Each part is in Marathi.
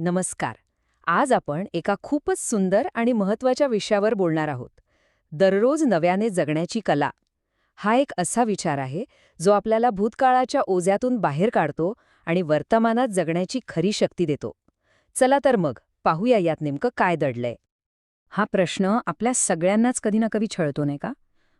नमस्कार. आज आपण एका खूपच सुंदर आणि महत्त्वाच्या विषयावर बोलणार आहोत. दररोज नव्याने जगण्याची कला. हा एक असा विचार आहे जो आपल्याला भूतकाळाच्या ओझ्यातून बाहेर काढतो आणि वर्तमानात जगण्याची खरी शक्ती देतो. चला तर मग पाहूया यात नेमकं काय दडलंय. हा प्रश्न आपल्या सगळ्यांनाच कधी ना कधी छळतो नाही का?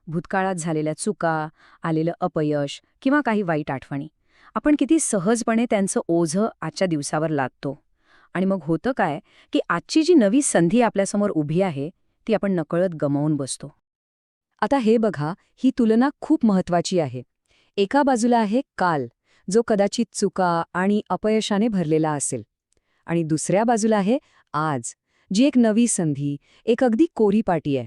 भूतकाळात झालेल्या चुका आलेलं अपयश किंवा काही वाईट आठवणी. आपण किती सहजपणे त्यांचं ओझं आजच्या दिवसावर लादतो. आणि मग होतं काय की आजची जी नवी संधी आपल्यासमोर उभी आहे ती आपण नकळत गमावून बसतो. आता हे बघा ही तुलना खूप महत्वाची आहे. एका बाजूला आहे काल जो कदाचित चुका आणि अपयशाने भरलेला असेल. आणि दुसऱ्या बाजूला आहे आज जी एक नवी संधी एक अगदी कोरीपाटी आहे.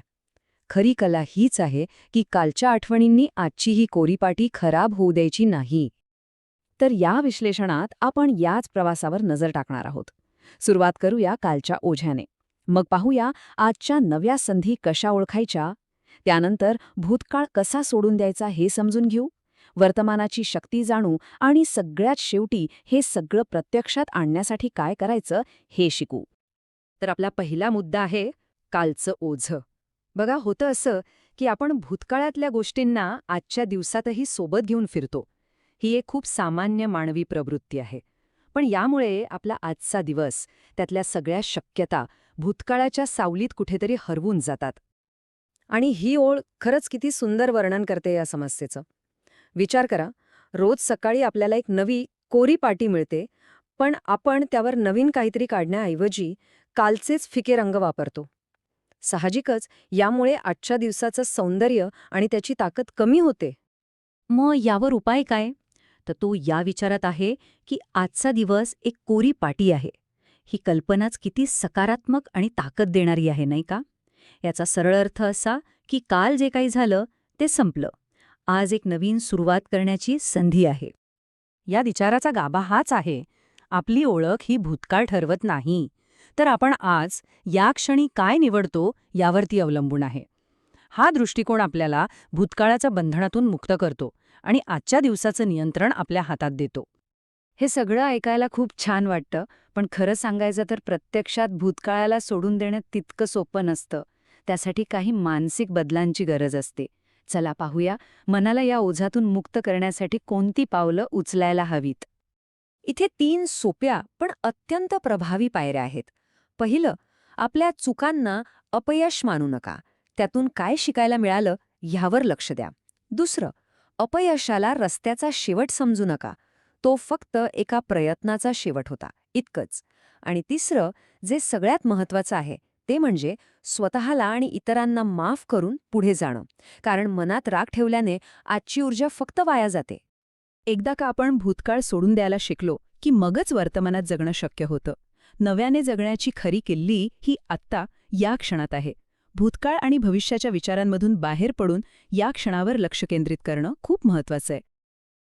खरी कला हीच आहे की कालच्या आठवणींनी आजची ही कोरीपाटी खराब होऊ द्यायची नाही. तर या विश्लेषणात आपण याच प्रवासावर नजर टाकणार आहोत. सुरुवात करूया कालच्या ओझ्याने. मग पाहूया आजच्या नव्या संधी कशा ओळखायच्या? त्यानंतर भूतकाळ कसा सोडून द्यायचा हे समजून घेऊ. वर्तमानाची शक्ती जाणू आणि सगळ्यात शेवटी हे सगळं प्रत्यक्षात आणण्यासाठी काय करायचं हे शिकू. तर आपला पहिला मुद्दा आहे कालचं ओझं. बघा होतं असं की आपण भूतकाळातल्या गोष्टींना आजच्या दिवसातही सोबत घेऊन फिरतो. ही एक खूप सामान्य मानवी प्रवृत्ती आहे. पण यामुळे आपला आजचा दिवस त्यातल्या सगळ्या शक्यता भूतकाळाच्या सावलीत कुठेतरी हरवून जातात. आणि ही ओळ खरंच किती सुंदर वर्णन करते या समस्येचं. विचार करा रोज सकाळी आपल्याला एक नवी कोरी पाटी मिळते पण आपण त्यावर नवीन काहीतरी काढण्याऐवजी कालचेच फिके रंग वापरतो. साहजिकच यामुळे आजच्या दिवसाचं सौंदर्य आणि त्याची ताकद कमी होते. मग यावर उपाय काय? तर तो या विचारात आहे की आजचा दिवस एक कोरी पाटी आहे. ही कल्पनाच किती सकारात्मक आणि ताकद देणारी आहे नाही का? याचा सरळ अर्थ असा की काल जे काही झालं ते संपलं. आज एक नवीन सुरुवात करण्याची संधी आहे. या विचाराचा गाभा हाच आहे. आपली ओळख ही भूतकाळ ठरवत नाही. तर आपण आज या क्षणी काय निवडतो यावरती अवलंबून आहे. हा दृष्टिकोन आपल्याला भूतकाळाच्या बंधनातून मुक्त करतो. आणि आजच्या दिवसाचं नियंत्रण आपल्या हातात देतो. हे सगळं ऐकायला खूप छान वाटतं पण खरं सांगायचं तर प्रत्यक्षात भूतकाळाला सोडून देणं तितकं सोपं नसतं. त्यासाठी काही मानसिक बदलांची गरज असते. चला पाहूया मनाला या ओझातून मुक्त करण्यासाठी कोणती पावलं उचलायला हवीत? इथे तीन सोप्या पण अत्यंत प्रभावी पायऱ्या आहेत. पहिलं आपल्या चुकांना अपयश मानू नका. त्यातून काय शिकायला मिळालं ह्यावर लक्ष द्या. दुसरं अपयशाला रस्त्याचा शेवट समजू नका. तो फक्त एका प्रयत्नाचा शेवट होता. इतकंच. आणि तिसरं जे सगळ्यात महत्वाचं आहे ते म्हणजे स्वतःला आणि इतरांना माफ करून पुढे जाणं. कारण मनात राग ठेवल्याने आजची ऊर्जा फक्त वाया जाते. एकदा का आपण भूतकाळ सोडून द्यायला शिकलो की मगच वर्तमानात जगणं शक्य होतं. नव्याने जगण्याची खरी किल्ली ही आत्ता या क्षणात आहे. भूतकाळ आणि भविष्याच्या विचारांमधून बाहेर पडून या क्षणावर लक्ष केंद्रित करणं खूप महत्वाचं आहे.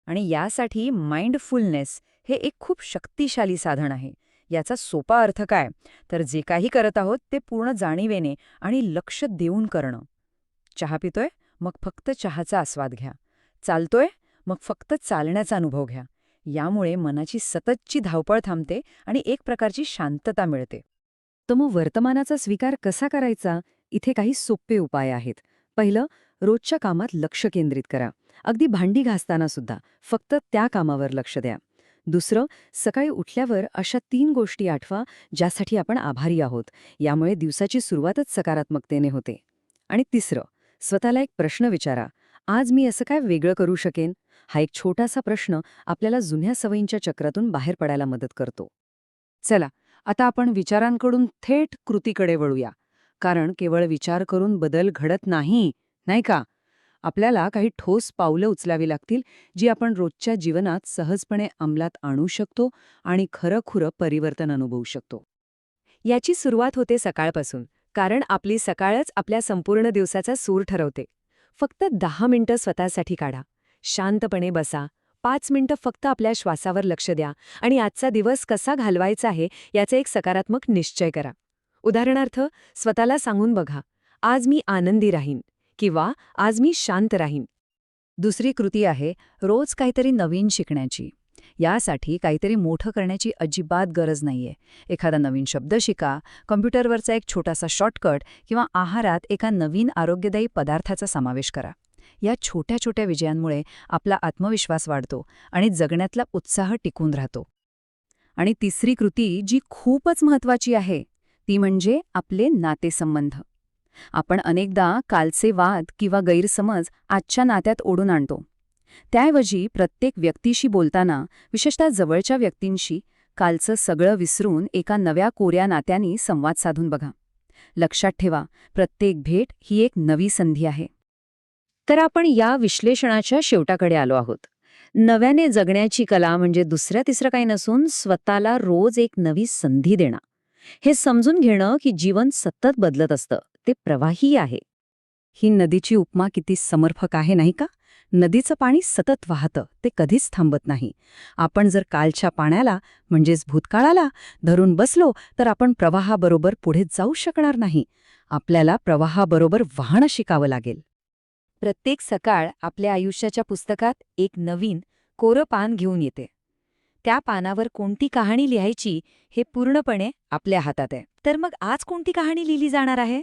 आणि यासाठी माइंडफुलनेस हे एक खूप शक्तिशाली साधन आहे. याचा सोपा अर्थ काय? तर जे काही करत आहोत ते पूर्ण जाणीवेने आणि लक्ष देऊन करणं. चहा पितोय? मग फक्त चहाचा आस्वाद घ्या. चालतोय? मग फक्त चालण्याचा अनुभव घ्या. यामुळे मनाची सततची धावपळ थांबते आणि एक प्रकारची शांतता मिळते. तर मग वर्तमानाचा स्वीकार कसा करायचा? इथे काही सोपे उपाय आहेत. पहिलं रोजच्या कामात लक्ष केंद्रित करा. अगदी भांडी घासताना सुद्धा फक्त त्या कामावर लक्ष द्या. दुसरं सकाळी उठल्यावर अशा तीन गोष्टी आठवा ज्यासाठी आपण आभारी आहोत. यामुळे दिवसाची सुरुवातच सकारात्मकतेने होते. आणि तिसरं स्वतःला एक प्रश्न विचारा. आज मी असं काय वेगळं करू शकेन? हा एक छोटासा प्रश्न आपल्याला जुन्या सवयींच्या चक्रातून बाहेर पडायला मदत करतो. चला आता आपण विचारांकडून थेट कृतीकडे वळूया. कारण केवळ विचार करून बदल घडत नाही नाही का? आपल्याला काही ठोस पावलं उचलावी लागतील जी आपण रोजच्या जीवनात सहजपणे अंमलात आणू शकतो आणि खरंखुरं परिवर्तन अनुभवू शकतो. याची सुरुवात होते सकाळपासून कारण आपली सकाळच आपल्या संपूर्ण दिवसाचा सूर ठरवते. फक्त दहा मिनिटं स्वतःसाठी काढा. शांतपणे बसा. पाच मिनिटं फक्त आपल्या श्वासावर लक्ष द्या आणि आजचा दिवस कसा घालवायचा आहे याचा एक सकारात्मक निश्चय करा. उदाहरणार्थ स्वतःला सांगून बघा आज मी आनंदी राहीन किंवा आज मी शांत राहीन. दुसरी कृती आहे रोज काहीतरी नवीन शिकण्याची. यासाठी काहीतरी मोठं करण्याची अजिबात गरज नाहीये. एखादा नवीन शब्द शिका कॉम्प्युटरवरचा एक छोटासा शॉर्टकट किंवा आहारात एका नवीन आरोग्यदायी पदार्थाचा समावेश करा. या छोट्या छोट्या विजयांमुळे आपला आत्मविश्वास वाढतो आणि जगण्यातला उत्साह टिकून राहतो. आणि तिसरी कृती जी खूपच महत्वाची आहे ती म्हणजे आपले नातेसंबंध. आपण अनेकदा कालचे वाद किंवा गैरसमज आजच्या नात्यात ओढून आणतो. त्याऐवजी प्रत्येक व्यक्तीशी बोलताना विशेषतः जवळच्या व्यक्तींशी कालचं सगळं विसरून एका नव्या कोऱ्या नात्यानी संवाद साधून बघा. लक्षात ठेवा प्रत्येक भेट ही एक नवी संधी आहे. तर आपण या विश्लेषणाच्या शेवटाकडे आलो आहोत. नव्याने जगण्याची कला म्हणजे दुसऱ्या तिसरं काही नसून स्वतःला रोज एक नवी संधी देणं. हे समजून घेणं की जीवन सतत बदलत असतं. ते प्रवाही आहे. ही नदीची उपमा किती समर्पक आहे नाही का? नदीचं पाणी सतत वाहतं ते कधीच थांबत नाही. आपण जर कालच्या पाण्याला म्हणजेच भूतकाळाला धरून बसलो तर आपण प्रवाहाबरोबर पुढे जाऊ शकणार नाही. आपल्याला प्रवाहाबरोबर वाहणं शिकावं लागेल. प्रत्येक सकाळ आपल्या आयुष्याच्या पुस्तकात एक नवीन कोरं पान घेऊन येते. त्या पानावर कोणती कहाणी लिहायची हे पूर्णपणे आपल्या हातात आहे. तर मग आज कोणती कहाणी लिहिली जाणार आहे?